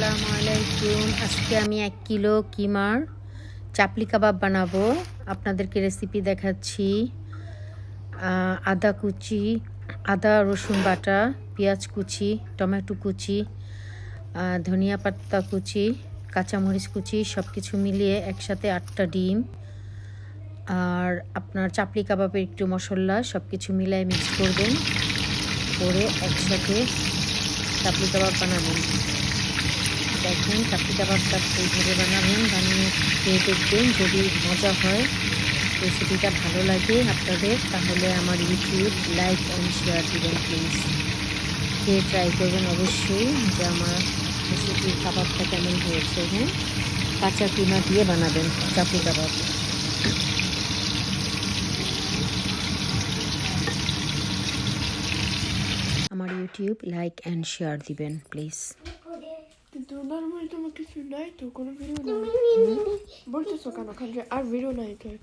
আসসালামু আলাইকুম। আজকে আমি এক কিলো কিমার চাপলি কাবাব বানাবো। আপনাদেরকে রেসিপি দেখাচ্ছি। আদা কুচি, আদা, রসুন বাটা, পেঁয়াজ কুচি, টমেটো কুচি ধনিয়া পাতা কুচি, কাঁচামরিচ কুচি সব কিছু মিলিয়ে একসাথে আটটা ডিম। আর আপনার চাপলি কাবাবের একটু মশলা সব কিছু মিলিয়ে মিক্স করবেন। করে একসাথে চাপলি কাবাব বানাবেন। দেখেন চাপলি কাবাবটা এইভাবে বানাবেন, বানিয়ে খেয়ে দেখবেন যদি মজা হয়। রেসিপিটা ভালো লাগে আপনাদের, তাহলে আমার ইউটিউব লাইক অ্যান্ড শেয়ার দিবেন প্লিজ খেয়ে ট্রাই করবেন অবশ্যই যে আমার রেসিপির কাবাবটা কেমন হয়েছে হ্যাঁ? কাঁচা কিমা দিয়ে বানাবেন চাপলি কাবাব। আমার ইউটিউব লাইক অ্যান্ড শেয়ার দিবেন please Dolar muito muito night, eu quero ver o night. Bora tocar no canal, a ver o night.